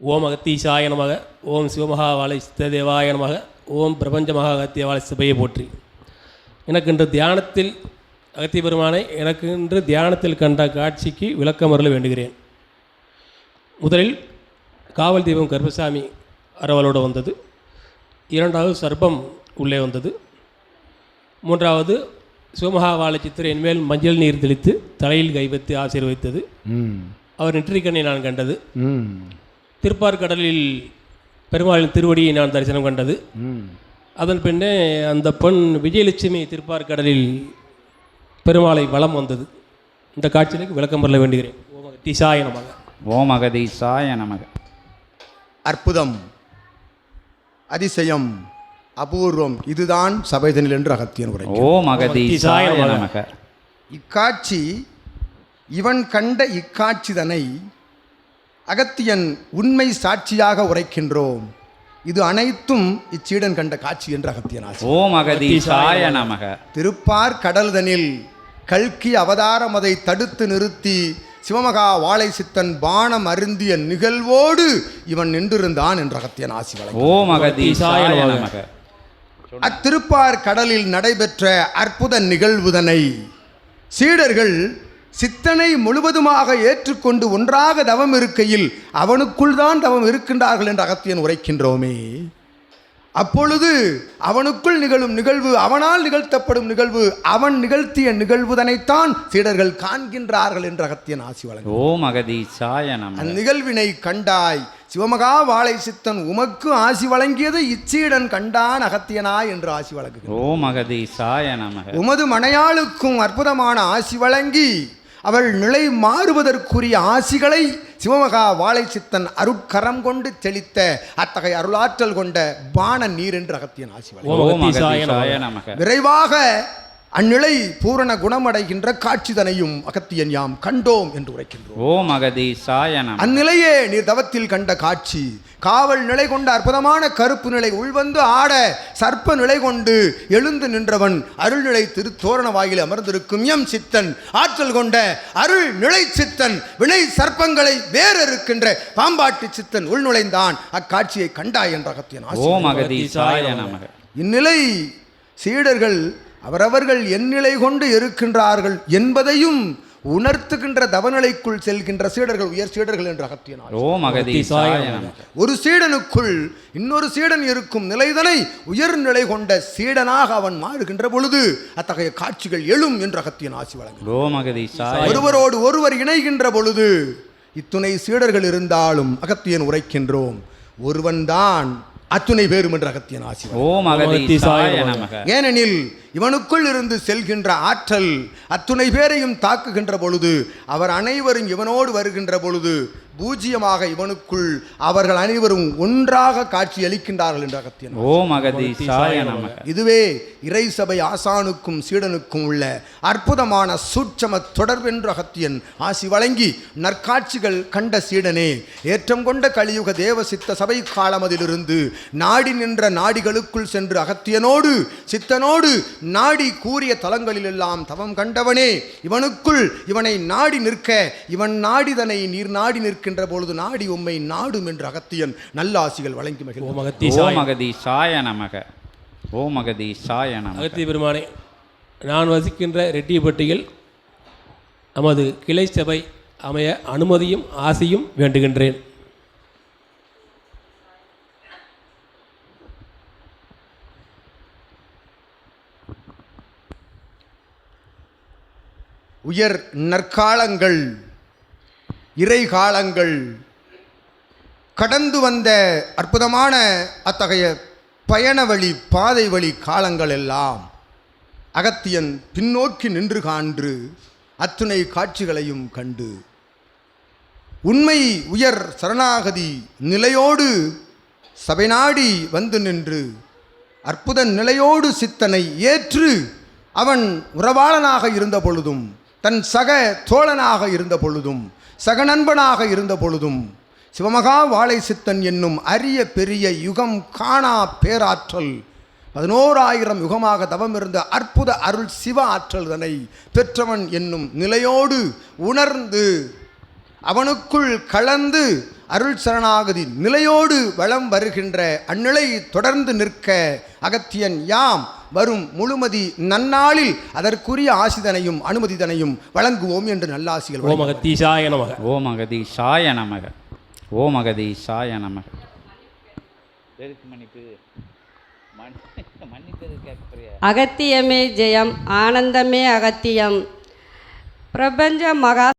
ஓம் அகத்தீசாய நமக ஓம் சிவமகாவாலை சித்ததேவாய நமக ஓம் பிரபஞ்ச மகா அகத்தியவாலை சபையை போற்றி. எனக்கு இன்று தியானத்தில் அகத்திய பெருமானை எனக்கு இன்று தியானத்தில் கண்ட காட்சிக்கு விளக்கமருள வேண்டுகிறேன். முதலில் காவல் தெய்வம் கருப்பசாமி அரவலோடு வந்தது. இரண்டாவது சர்ப்பம் உள்ளே வந்தது. மூன்றாவது சிவமகாவாலை சித்திரை என்மேல் மஞ்சள் நீர் தெளித்து தலையில் கை வைத்து ஆசீர்வதித்தது அவர் நெற்றிக்கண்ணை நான் கண்டது. திருப்பார்கடலில் பெருமாளின் திருவடியை நான் தரிசனம் கண்டது. அதன் பின்னே அந்த பெண் விஜயலட்சுமி திருப்பார்கடலில் பெருமாளை வளம் வந்தது. இந்த காட்சியிலுக்கு விளக்கம் பெற வேண்டுகிறேன். ஓமக திசாய நமக. ஓமக திசாய நமக. அற்புதம் அதிசயம் அபூர்வம் இதுதான் சபைதனில் என்று அகத்தியன் உரை ஓம் அகதிசாய நமக. இக்காட்சி இவன் கண்ட இக்காட்சிதனை அகத்தியன் உண்மை சாட்சியாக உரைக்கின்றோம். இது அனைத்தும் இச்சீடன் கண்ட காட்சி என்று அகத்தியன் ஆசி. ஓம் அகதீசாய நமக. திருப்பார் கடல்தனில் கல்கி அவதாரம் அதை தடுத்து நிறுத்தி சிவமகா வாழை சித்தன் பானம் அருந்திய நிகழ்வோடு இவன் நின்றிருந்தான் என்று அகத்தியன் ஆசி ஓம் அகதீசாய நமக. அத்திருப்பார் கடலில் நடைபெற்ற அற்புத நிகழ்வுதனை சீடர்கள் சித்தனை முழுவதுமாக ஏற்றுக்கொண்டு ஒன்றாக தவம் இருக்கையில் அவனுக்குள் தான் தவம் இருக்கின்றார்கள் என்று அகத்தியன் உரைக்கின்றோமே. அப்பொழுது அவனுக்குள் நிகழும் நிகழ்வு அவனால் நிகழ்த்தப்படும் நிகழ்வு அவன் நிகழ்த்திய நிகழ்வுதனைத்தான் சீடர்கள் காண்கின்றார்கள் என்று அகத்தியன் ஆசி வழங்க ஓம் அகதீசாய நமக. அந்நிகழ்வினை கண்டாய் சிவமகா வாழை சித்தன் உமக்கு ஆசி வழங்கியது இச்சீடன் கண்டான் அகத்தியனாய் என்று ஆசி வழங்குகிறார் ஓம் அகதீசாய நமக. உமது மனையாளுக்கும் அற்புதமான ஆசி வழங்கி அவள் நிலை மாறுவதற்குரிய ஆசிகளை சிவமகா வாழை சித்தன் அருட்கரம் கொண்டு தெளித்த அத்தகைய அருளாற்றல் கொண்ட பான நீர் என்று அகத்தியன் ஆசி விரைவாக அந்நிலை பூரண குணமடைகின்ற காட்சிதனையும் அகத்தியன் யாம் கண்டோம் என்று உரைக்கின்றோம். ஓம் நமக அந்நிலையே நீர் தவத்தில் கண்ட காட்சி காவல் நிலை கொண்ட அற்புதமான கருப்பு நிலை உள்வந்து ஆட சர்ப்ப நிலை கொண்டு எழுந்து நின்றவன் அருள்நிலை திருத்தோரண வாயில் அமர்ந்திருக்கும் எம் சித்தன். ஆற்றல் கொண்ட அருள் நிலை சித்தன் வினை சர்ப்பங்களை வேறறுக்கின்ற பாம்பாட்டு சித்தன் உள்நுழைந்தான் அக்காட்சியை கண்டாய் என்ற அகத்தியன். ஓம் இந்நிலை சீடர்கள் அவரவர்கள் எந்நிலை கொண்டு இருக்கின்றார்கள் என்பதையும் உணர்த்துகின்ற தவநிலைக்குள் செல்கின்ற சீடர்கள் உயர் சீடர்கள் என்று அகத்தியனார் ஒரு சீடனுக்குள் இன்னொரு சீடன் இருக்கும் நிலைதனை உயர்நிலை கொண்ட சீடனாக அவன் மாறுகின்ற பொழுது அத்தகைய காட்சிகள் எழும் என்று அகத்தியன் ஆசி வழங்க ஓம் அகதீசாய ஒருவரோடு ஒருவர் இணைகின்ற பொழுது இத்துணை சீடர்கள் இருந்தாலும் அகத்தியன் உரைக்கின்றோம். ஒருவன்தான் அத்துணை பேரும் என்று அகத்தியன் ஆசி ஓம் ஏனெனில் இவனுக்குள் இருந்து செல்கின்ற ஆற்றல் அத்துணை பேரையும் தாக்குகின்ற பொழுது அவர் அனைவரும் இவனோடு வருகின்ற பொழுது பூஜ்ஜியமாக இவனுக்குள் அவர்கள் அனைவரும் ஒன்றாக காட்சி அளிக்கின்றார்கள் என்று அகத்தியன். ஓம் இதுவே இறை சபை ஆசானுக்கும் சீடனுக்கும் உள்ள அற்புதமான சூட்சம தொடர்பென்று அகத்தியன் ஆசி வழங்கி நற்காட்சிகள் கண்ட சீடனே ஏற்றம் கொண்ட கலியுக தேவ சித்த சபை காலமதிலிருந்து நாடி நின்ற நாடிகளுக்குள் சென்று அகத்தியனோடு சித்தனோடு நாடி கூறிய தலங்களிலெல்லாம் தவம் கண்டவனே இவனுக்குள் இவனை நாடி நிற்க இவன் நாடிதனை நீர் நாடி நிற்கின்ற பொழுது நாடி உம்மை நாடும் என்று அகத்தியன் வழங்கி மகிழ்ந்தார். ஓம் அகத்தீசாய ஓம் அகதீசாய நமக. ஓம் அகதீசாய நமக. அகத்திய பெருமானே நான் வசிக்கின்ற ரெட்டியப்பட்டியில் நமது கிளை சபை அமைய அனுமதியும் ஆசையும் வேண்டுகின்றேன். உயர் நற்காலங்கள் இறை காலங்கள் கடந்து வந்த அற்புதமான அத்தகைய பயண வழி பாதை வழி காலங்கள் எல்லாம் அகத்தியன் பின்னோக்கி நின்று கான்று அத்துணை காட்சிகளையும் கண்டு. உண்மை உயர் சரணாகதி நிலையோடு சபை நாடி வந்து நின்று அற்புத நிலையோடு சித்தனை ஏற்று அவன் உறவாளனாக இருந்த பொழுதும் தன் சக தோழனாக இருந்த பொழுதும் சக நண்பனாக இருந்த பொழுதும் சிவமகா வாழை சித்தன் என்னும் அரிய பெரிய யுகம் காணா பேராற்றல் பதினோராயிரம் யுகமாக தவம் இருந்த அற்புத அருள் சிவ ஆற்றல்தனை பெற்றவன் என்னும் நிலையோடு உணர்ந்து அவனுக்குள் கலந்து அருள் சரணாகதி நிலையோடு வளம் வருகின்ற அந்நிலை தொடர்ந்து நிற்க அகத்தியன் யாம் வரும் முழுமதி நன்னாளில் அதற்குரிய ஆசிதனையும் அனுமதிதனையும் வழங்குவோம் என்று நல்லாசிகள் ஓம் அகத்தீசாய நமக. ஓம் அகதீஷாய நமக. ஓம் அகதீஷாய நமக. அகத்தியமே ஜெயம் ஆனந்தமே அகத்தியம். பிரபஞ்ச மகா